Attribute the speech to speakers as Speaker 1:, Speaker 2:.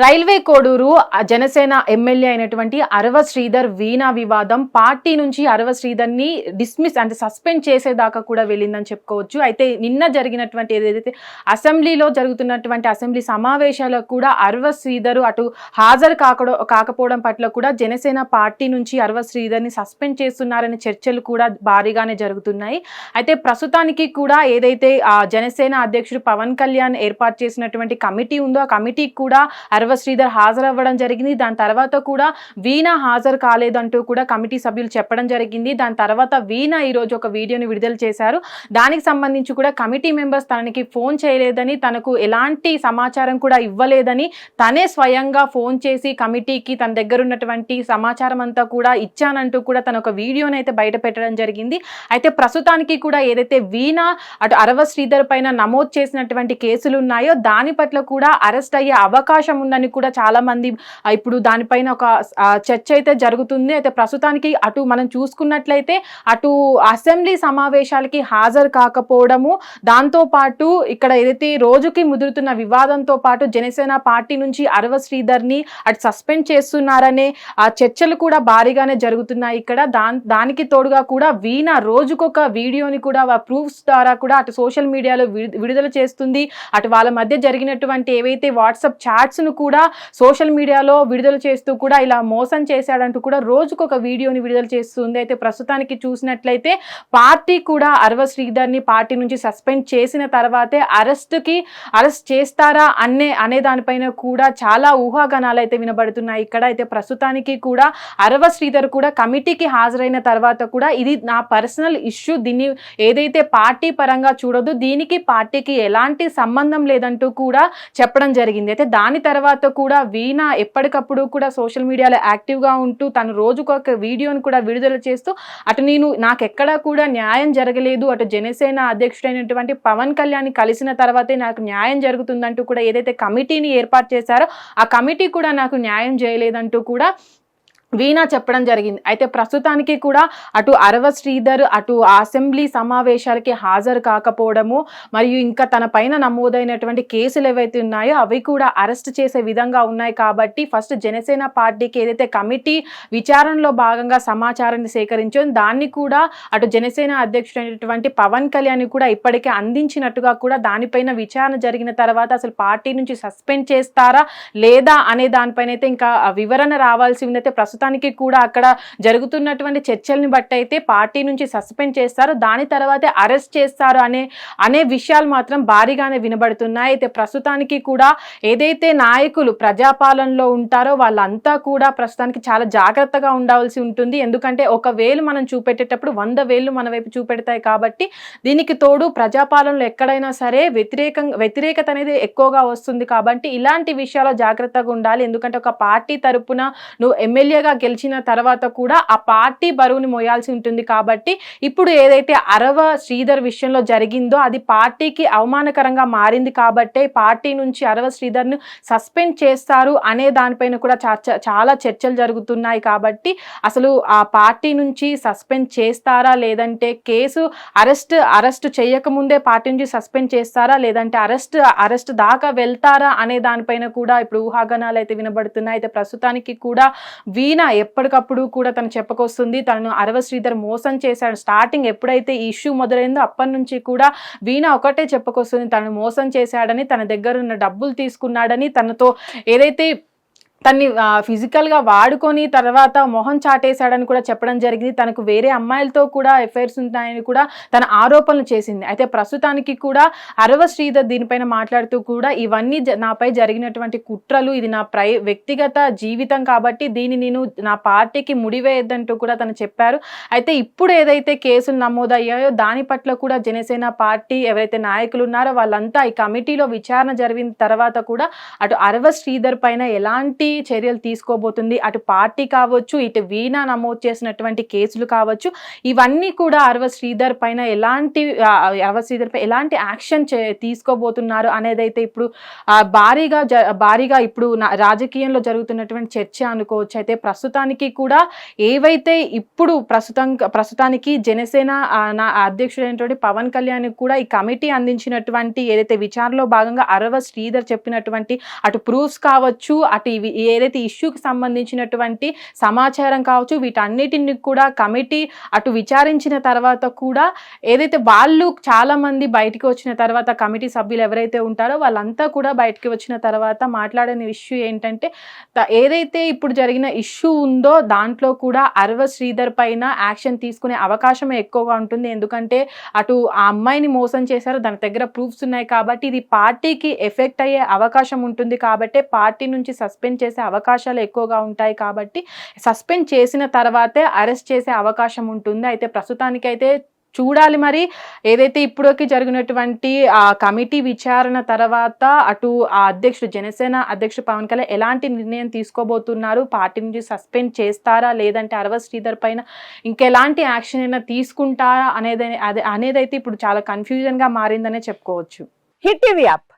Speaker 1: Railway Koduru Janasena MLA అయినటువంటి అరవ శ్రీధర్ వీణా వివాదం party నుంచి అరవ శ్రీధర్ని డిస్మిస్ అంటే సస్పెండ్ చేసేదాకా కూడా వెళ్ళిందని చెప్పుకోవచ్చు. అయితే నిన్న జరిగినటువంటి ఏదైతే అసెంబ్లీలో జరుగుతున్నటువంటి అసెంబ్లీ సమావేశాలకు కూడా అరవ శ్రీధర్ అటు హాజరు కాకడో కాకపోవడం పట్ల కూడా జనసేన పార్టీ నుంచి అరవ శ్రీధర్ని సస్పెండ్ చేస్తున్నారనే చర్చలు కూడా భారీగానే జరుగుతున్నాయి. అయితే ప్రస్తుతానికి కూడా ఏదైతే జనసేన అధ్యక్షుడు పవన్ కళ్యాణ్ ఏర్పాటు చేసినటువంటి కమిటీ ఉందో ఆ కమిటీకి కూడా అరవ శ్రీధర్ హాజరవ్వడం జరిగింది. దాని తర్వాత కూడా వీణ హాజరు కాలేదంటూ కూడా కమిటీ సభ్యులు చెప్పడం జరిగింది. దాని తర్వాత వీణ ఈరోజు ఒక వీడియోని విడుదల చేశారు. దానికి సంబంధించి కూడా కమిటీ మెంబర్స్ తనకి ఫోన్ చేయలేదని తనకు ఎలాంటి సమాచారం కూడా ఇవ్వలేదని తనే స్వయంగా ఫోన్ చేసి కమిటీకి తన దగ్గర ఉన్నటువంటి సమాచారం అంతా కూడా ఇచ్చానంటూ కూడా తన ఒక వీడియోని అయితే బయట పెట్టడం జరిగింది. అయితే ప్రస్తుతానికి కూడా ఏదైతే వీణ అటు అరవ శ్రీధర్ పైన నమోదు చేసినటువంటి కేసులు ఉన్నాయో దాని పట్ల కూడా అరెస్ట్ అయ్యే అవకాశం ఉందని కూడా చాలా మంది ఇప్పుడు దానిపైన ఒక చర్చ అయితే జరుగుతుంది. అయితే ప్రస్తుతానికి అటు మనం చూసుకున్నట్లయితే అటు అసెంబ్లీ సమావేశాలకి హాజరు కాకపోవడము దాంతో పాటు ఇక్కడ ఏదైతే రోజుకి ముదురుతున్న వివాదంతో పాటు జనసేన పార్టీ నుంచి అరవ శ్రీధర్ని అటు సస్పెండ్ చేస్తున్నారనే ఆ చర్చలు కూడా భారీగానే జరుగుతున్నాయి ఇక్కడ. దాన్ దానికి తోడుగా కూడా వీణ రోజుకొక వీడియోని కూడా ప్రూఫ్స్ ద్వారా కూడా అటు సోషల్ మీడియాలో విడుదల చేస్తుంది. అటు వాళ్ళ మధ్య జరిగినటువంటి ఏవైతే వాట్సాప్ చాట్స్ను కూడా సోషల్ మీడియాలో విడుదల చేస్తూ కూడా ఇలా మోసం చేశాడంటూ కూడా రోజుకొక వీడియోని విడుదల చేస్తుంది. అయితే ప్రస్తుతానికి చూసినట్లయితే పార్టీ కూడా అరవ శ్రీధర్ని పార్టీ నుంచి సస్పెండ్ చేసిన తర్వాతే అరెస్ట్కి అరెస్ట్ చేస్తారా అనే అనే దానిపైన కూడా చాలా ఊహాగానాలు అయితే వినబడుతున్నాయి. ఇక్కడ అయితే ప్రస్తుతానికి కూడా అరవ శ్రీధర్ కూడా కమిటీకి హాజరైన తర్వాత కూడా ఇది నా పర్సనల్ ఇష్యూ. దీన్ని ఏదైతే పార్టీ పరంగా చూడదు దీనికి పార్టీకి ఎలాంటి సంబంధం లేదంటూ కూడా చెప్పడం జరిగింది. అయితే దాని తర్వాత తర్వాత కూడా వీణ ఎప్పటికప్పుడు కూడా సోషల్ మీడియాలో యాక్టివ్గా ఉంటూ తను రోజుకొక వీడియోని కూడా విడుదల చేస్తూ అటు నేను నాకు ఎక్కడా కూడా న్యాయం జరగలేదు అటు జనసేన అధ్యక్షుడైనటువంటి పవన్ కళ్యాణ్ కలిసిన తర్వాతే నాకు న్యాయం జరుగుతుందంటూ కూడా ఏదైతే కమిటీని ఏర్పాటు చేశారో ఆ కమిటీ కూడా నాకు న్యాయం చేయలేదంటూ కూడా వీణా చెప్పడం జరిగింది. అయితే ప్రస్తుతానికి కూడా అటు అరవ శ్రీధర్ అటు అసెంబ్లీ సమావేశాలకి హాజరు కాకపోవడము మరియు ఇంకా తన పైన నమోదైనటువంటి కేసులు ఏవైతే ఉన్నాయో అవి కూడా అరెస్ట్ చేసే విధంగా ఉన్నాయి కాబట్టి ఫస్ట్ జనసేన పార్టీకి ఏదైతే కమిటీ విచారణలో భాగంగా సమాచారాన్ని సేకరించో దాన్ని కూడా అటు జనసేన అధ్యక్షుడైనటువంటి పవన్ కళ్యాణ్ కూడా ఇప్పటికే అందించినట్టుగా కూడా దానిపైన విచారణ జరిగిన తర్వాత అసలు పార్టీ నుంచి సస్పెండ్ చేస్తారా లేదా అనే దానిపైన అయితే ఇంకా వివరణ రావాల్సి ఉందైతే ప్రస్తుతం ప్రస్తుతానికి కూడా అక్కడ జరుగుతున్నటువంటి చర్చల్ని బట్టి అయితే పార్టీ నుంచి సస్పెండ్ చేస్తారు. దాని తర్వాతే అరెస్ట్ చేస్తారు అనే అనే విషయాలు మాత్రం భారీగానే వినబడుతున్నాయి. అయితే ప్రస్తుతానికి కూడా ఏదైతే నాయకులు ప్రజాపాలనలో ఉంటారో వాళ్ళంతా కూడా ప్రస్తుతానికి చాలా జాగ్రత్తగా ఉండవలసి ఉంటుంది. ఎందుకంటే ఒక వేలు మనం చూపెట్టేటప్పుడు వంద వేలు మన వైపు చూపెడతాయి కాబట్టి దీనికి తోడు ప్రజాపాలనలో ఎక్కడైనా సరే వ్యతిరేకం వ్యతిరేకత అనేది ఎక్కువగా వస్తుంది కాబట్టి ఇలాంటి విషయాల్లో జాగ్రత్తగా ఉండాలి. ఎందుకంటే ఒక పార్టీ తరపున నువ్వు ఎమ్మెల్యేగా గెలిచిన తర్వాత కూడా ఆ పార్టీ బరువుని మోయాల్సి ఉంటుంది కాబట్టి ఇప్పుడు ఏదైతే అరవ శ్రీధర్ విషయంలో జరిగిందో అది పార్టీకి అవమానకరంగా మారింది కాబట్టే పార్టీ నుంచి అరవ శ్రీధర్ను సస్పెండ్ చేస్తారు అనే దానిపైన కూడా చాలా చర్చలు జరుగుతున్నాయి కాబట్టి అసలు ఆ పార్టీ నుంచి సస్పెండ్ చేస్తారా లేదంటే కేసు అరెస్ట్ అరెస్ట్ చేయకముందే పార్టీ నుంచి సస్పెండ్ చేస్తారా లేదంటే అరెస్ట్ అరెస్ట్ దాకా వెళ్తారా అనే దానిపైన కూడా ఇప్పుడు ఊహాగానాలు అయితే వినబడుతున్నాయి. అయితే ప్రస్తుతానికి కూడా వీణ ఎప్పటికప్పుడు కూడా తను చెప్పుకొస్తుంది తనను అరవ శ్రీధర్ మోసం చేశాడు. స్టార్టింగ్ ఎప్పుడైతే ఈ ఇష్యూ మొదలైందో అప్పటి నుంచి కూడా వీణ ఒకటే చెప్పుకొస్తుంది తను మోసం చేశాడని తన దగ్గర ఉన్న డబ్బులు తీసుకున్నాడని తనతో ఏదైతే తన్ని ఫిజికల్గా వాడుకొని తర్వాత మొహం చాటేశాడని కూడా చెప్పడం జరిగింది. తనకు వేరే అమ్మాయిలతో కూడా ఎఫైర్స్ ఉంటాయని కూడా తన ఆరోపణలు చేసింది. అయితే ప్రస్తుతానికి కూడా అరవ శ్రీధర్ దీనిపైన మాట్లాడుతూ కూడా ఇవన్నీ జ- నాపై జరిగినటువంటి కుట్రలు ఇది నా ప్రై వ్యక్తిగత జీవితం కాబట్టి దీన్ని నేను నా పార్టీకి ముడివేయద్దంటూ కూడా తను చెప్పారు. అయితే ఇప్పుడు ఏదైతే కేసులు నమోదయ్యాయో దాని పట్ల కూడా జనసేన పార్టీ ఎవరైతే నాయకులు ఉన్నారో వాళ్ళంతా ఈ కమిటీలో విచారణ జరిగిన తర్వాత కూడా అటు అరవ శ్రీధర్ పైన ఎలాంటి ఎలాంటి చర్యలు తీసుకోబోతుంది. అటు పార్టీ కావచ్చు ఇటు వీణా నమోదు చేసినటువంటి కేసులు కావచ్చు ఇవన్నీ కూడా అరవ శ్రీధర్ పైన ఎలాంటి అరవ శ్రీధర్ పై ఎలాంటి యాక్షన్ చే- తీసుకోబోతున్నారు అనేది అయితే ఇప్పుడు భారీగా జ భారీగా ఇప్పుడు నా- రాజకీయంలో జరుగుతున్నటువంటి చర్చ అనుకోవచ్చు. అయితే ప్రస్తుతానికి కూడా ఏవైతే ఇప్పుడు ప్రస్తుతం ప్రస్తుతానికి జనసేన నా అధ్యక్షుడైనటువంటి పవన్ కళ్యాణ్ కూడా ఈ కమిటీ అందించినటువంటి ఏదైతే విచారణలో భాగంగా అరవ శ్రీధర్ చెప్పినటువంటి అటు ప్రూఫ్స్ కావచ్చు అటు ఇవి ఏదైతే ఇష్యూకి సంబంధించినటువంటి సమాచారం కావచ్చు వీటన్నిటిని కూడా కమిటీ అటు విచారించిన తర్వాత కూడా ఏదైతే వాళ్ళు చాలామంది బయటికి వచ్చిన తర్వాత కమిటీ సభ్యులు ఎవరైతే ఉంటారో వాళ్ళంతా కూడా బయటికి వచ్చిన తర్వాత మాట్లాడిన ఇష్యూ ఏంటంటే ఏదైతే ఇప్పుడు జరిగిన ఇష్యూ ఉందో దాంట్లో కూడా అరవ శ్రీధర్ పైన యాక్షన్ తీసుకునే అవకాశం ఎక్కువగా ఉంటుంది. ఎందుకంటే అటు ఆ అమ్మాయిని మోసం చేశారు దాని దగ్గర ప్రూఫ్స్ ఉన్నాయి కాబట్టి ఇది పార్టీకి ఎఫెక్ట్ అయ్యే అవకాశం ఉంటుంది కాబట్టి పార్టీ నుంచి సస్పెండ్ చేసే అవకాశాలు ఎక్కువగా ఉంటాయి కాబట్టి సస్పెండ్ చేసిన తర్వాతే అరెస్ట్ చేసే అవకాశం ఉంటుంది. అయితే ప్రస్తుతానికైతే చూడాలి మరి. ఏదైతే ఇప్పటికి జరిగినటువంటి ఆ కమిటీ విచారణ తర్వాత అటు ఆ అధ్యక్షుడు జనసేన అధ్యక్షుడు పవన్ కళ్యాణ్ ఎలాంటి నిర్ణయం తీసుకోబోతున్నారు? పార్టీ నుంచి సస్పెండ్ చేస్తారా? లేదంటే అరవ శ్రీధర్ పైన ఇంకెలాంటి యాక్షన్ అయినా తీసుకుంటారా? అనేది అదే అనేది అయితే ఇప్పుడు చాలా కన్ఫ్యూజన్గా మారిందనే చెప్పుకోవచ్చు.
Speaker 2: Hit TV app.